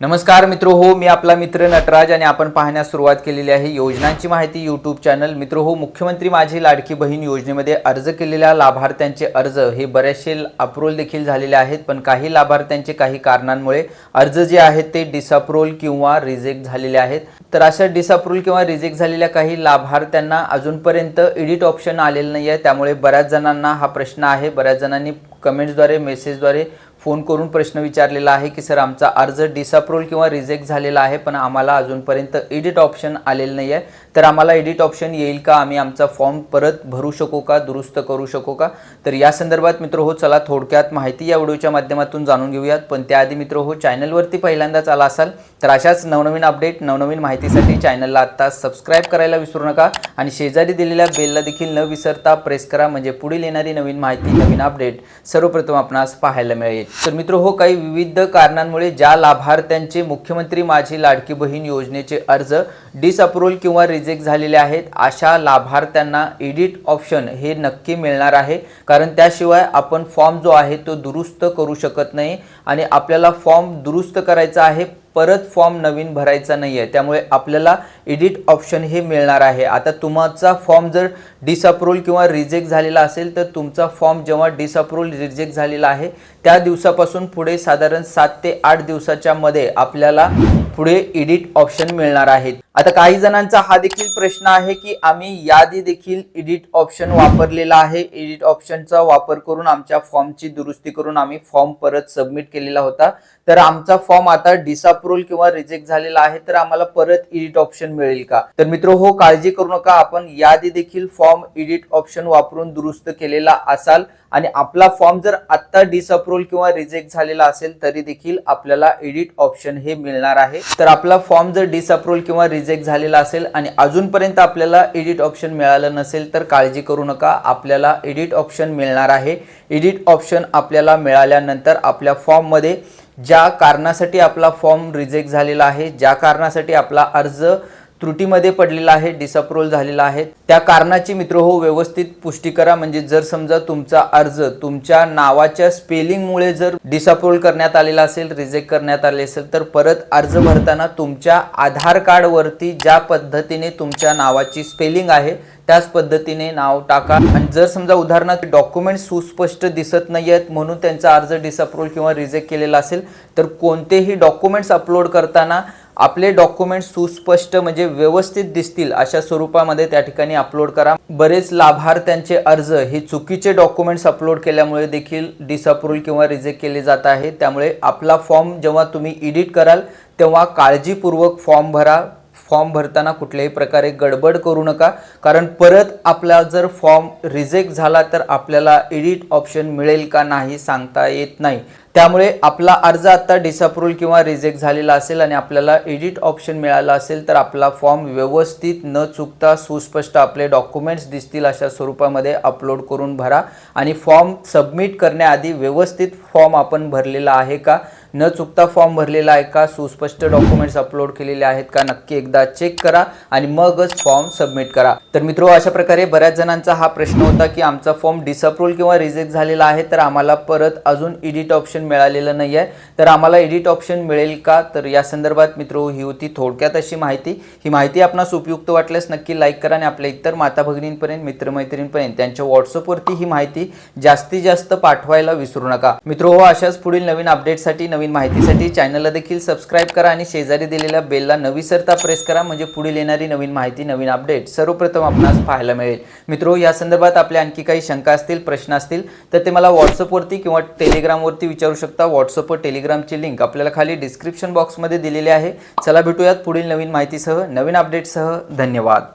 नमस्कार मित्र हो मी आपला मित्र नटराज आणि आपण पाहण्यास सुरुवात केलेली आहे योजनांची माहिती यूट्यूब चॅनल मित्र हो मुख्यमंत्री माझी लाडकी बहीण योजनेमध्ये अर्ज केलेल्या लाभार्थ्यांचे अर्ज हे बरेचसे अप्रूव्हल देखील झालेले आहेत पण काही लाभार्थ्यांचे काही कारणांमुळे अर्ज जे आहेत ते डिसअप्रूव्हल किंवा रिजेक्ट झालेले आहेत. तर अशा डिसअप्रूव्हल किंवा रिजेक्ट झालेल्या काही लाभार्थ्यांना अजूनपर्यंत एडिट ऑप्शन आलेलं नाही आहे त्यामुळे बऱ्याच जणांना हा प्रश्न आहे. बऱ्याच जणांनी कमेंट्सद्वारे मेसेजद्वारे फोन करून प्रश्न विचारलेला आहे की सर आमचा अर्ज डिसअप्रूव्हल किंवा रिजेक्ट झालेला आहे पण आम्हाला अजूनपर्यंत एडिट ऑप्शन आलेलं नाही आहे तर आम्हाला एडिट ऑप्शन येईल का? आम्ही आमचा फॉर्म परत भरू शकू का? दुरुस्त करू शकू का? तर या संदर्भात मित्र हो चला थोडक्यात माहिती या व्हिडिओच्या माध्यमातून जाणून घेऊयात. पण त्याआधी मित्र हो चॅनलवरती पहिल्यांदाच आला असाल तर अशाच नवनवीन अपडेट नवनवीन माहितीसाठी चॅनलला आत्ता सबस्क्राईब करायला विसरू नका आणि शेजारी दिलेल्या बेलला देखील न विसरता प्रेस करा. म्हणजे पुढील येणारी नवीन माहिती नवीन अपडेट सर्वप्रथम आपणास पाहायला मिळेल. तर मित्र हो काही विविध कारणांमुळे ज्या लाभार्थ्यांचे मुख्यमंत्री माझी लाडकी बहीण योजनेचे अर्ज डिसअप्रुव्हल किंवा रिजेक्ट झालेले आहेत अशा लाभार्थ्यांना एडिट ऑप्शन हे नक्की मिळणार आहे. कारण त्याशिवाय आपण फॉर्म जो आहे तो दुरुस्त करू शकत नाही आणि आपल्याला फॉर्म दुरुस्त करायचा आहे. परत फॉर्म नवीन भरायचा नाही आहे त्यामुळे आपल्याला एडिट ऑप्शन हे मिळणार आहे. आता तुमचा फॉर्म जर डिसअप्रूव्हल किंवा रिजेक्ट झालेला असेल तर तुमचा फॉर्म जेव्हा डिसअप्रूव्हल रिजेक्ट झालेला आहे त्या दिवसापासून पुढे साधारण सात ते आठ दिवसाच्या मध्ये आपल्याला पुढे एडिट ऑप्शन मिळणार आहेत. आता काही जणांचा हा देखील प्रश्न आहे की आम्ही यादी देखील एडिट ऑप्शन वापरलेला आहे. एडिट ऑप्शनचा वापर करून आमच्या फॉर्मची दुरुस्ती करून आम्ही फॉर्म परत सबमिट केलेला होता. तर आमचा फॉर्म आता डिसअप्रूव्हल किंवा रिजेक्ट झालेला आहे. तर आम्हाला परत एडिट ऑप्शन मिळेल का? तर मित्र हो काळजी करू नका. आपण यादी देखील फॉर्म एडिट ऑप्शन वापरून दुरुस्त केलेला असाल. आणि आपला फॉर्म जर आत्ता डिसअप्रूव्हल किंवा रिजेक्ट झालेला असेल तरी देखील आपल्याला एडिट ऑप्शन हे मिळणार आहे. तर आपला फॉर्म जर डिसअप्रूव्हल किंवा रिजेक्ट झालेला असेल आणि अजूनपर्यंत आपल्याला एडिट ऑप्शन मिळालं नसेल तर काळजी करू नका. आपल्याला एडिट ऑप्शन मिळणार आहे. एडिट ऑप्शन आपल्याला मिळाल्यानंतर आपल्या फॉर्ममध्ये ज्या कारणासाठी आपला फॉर्म रिजेक्ट झालेला आहे ज्या कारणासाठी आपला अर्ज त्रुटीमध्ये पडलेला आहे डिसअप्रूव्हल झालेला आहे. त्या कारणाची मित्र हो व्यवस्थित पुष्टी करा. म्हणजे जर समजा तुमचा अर्ज तुमच्या नावाच्या स्पेलिंगमुळे जर डिसअप्रूव्हल करण्यात आलेला असेल रिजेक्ट करण्यात आले असेल तर परत अर्ज भरताना तुमच्या आधार कार्डवरती ज्या पद्धतीने तुमच्या नावाची स्पेलिंग आहे त्याच पद्धतीने नाव टाका. आणि जर समजा उदाहरणार्थ डॉक्युमेंट सुस्पष्ट दिसत नाही आहेत म्हणून त्यांचा अर्ज डिसअप्रूव्हल किंवा रिजेक्ट केलेला असेल तर कोणतेही डॉक्युमेंट्स अपलोड करताना आपले डॉक्युमेंट सुस्पष्ट म्हणजे व्यवस्थित दिसतील अशा स्वरूपामध्ये त्या ठिकाणी अपलोड करा. बरेच लाभार्थ्यांचे अर्ज हे चुकीचे डॉक्युमेंट्स अपलोड केल्यामुळे देखील डिसअप्रूव्हल किंवा रिजेक्ट केले जात आहे. त्यामुळे आपला फॉर्म जेव्हा तुम्ही एडिट कराल तेव्हा काळजीपूर्वक फॉर्म भरा. फॉर्म भरताना कुठल्याही प्रकारे गडबड करू नका. कारण परत आपला जर फॉर्म रिजेक्ट झाला तर आपल्याला एडिट ऑप्शन मिळेल का नाही सांगता येत नाही. त्यामुळे आपला अर्ज आता डिसअप्रूव्हल किंवा रिजेक्ट झालेला असेल आणि आपल्याला एडिट ऑप्शन मिळाला असेल तर आपला फॉर्म व्यवस्थित न चुकता सुस्पष्ट आपले डॉक्युमेंट्स दिसतील अशा स्वरूपामध्ये अपलोड करून भरा. आणि फॉर्म सबमिट करण्याआधी व्यवस्थित फॉर्म आपण भरलेला आहे का? न चुकता फॉर्म भरलेला आहे का? सुस्पष्ट डॉक्युमेंट्स अपलोड केलेले आहेत का? नक्की एकदा चेक करा आणि मगच फॉर्म सबमिट करा. तर मित्रो अशा प्रकारे बऱ्याच जणांचा हा प्रश्न होता की आमचा फॉर्म डिसअप्रूव्हल किंवा रिजेक्ट झालेला आहे तर आम्हाला परत अजून एडिट ऑप्शन मिळालेलं नाही आहे तर आम्हाला एडिट ऑप्शन मिळेल का? तर या संदर्भात मित्रो ही होती थोडक्यात अशी माहिती. ही माहिती आपणास उपयुक्त वाटल्यास नक्की लाईक करा आणि आपल्या इतर माता भगिनींपर्यंत मित्रमैत्रिणींपर्यंत त्यांच्या व्हॉट्सअपवरती ही माहिती जास्तीत जास्त पाठवायला विसरू नका. मित्रो हो अशाच पुढील नवीन अपडेटसाठी नवीन माहितीसाठी चॅनलला देखील सबस्क्राईब करा आणि शेजारी दिलेल्या बेलला नविसरता प्रेस करा म्हणजे पुढील येणारी नवीन माहिती नवीन अपडेट सर्वप्रथम आपणास पाहायला मिळेल. मित्रो या संदर्भात आपल्या आणखी काही शंका असतील प्रश्न असतील तर ते मला व्हॉट्सअपवरती किंवा टेलिग्रामवरती विचारू शकता. व्हॉट्सअप व टेलिग्रामची लिंक आपल्याला खाली डिस्क्रिप्शन बॉक्समध्ये दिलेली आहे. चला भेटूयात पुढील नवीन माहितीसह नवीन अपडेटसह धन्यवाद.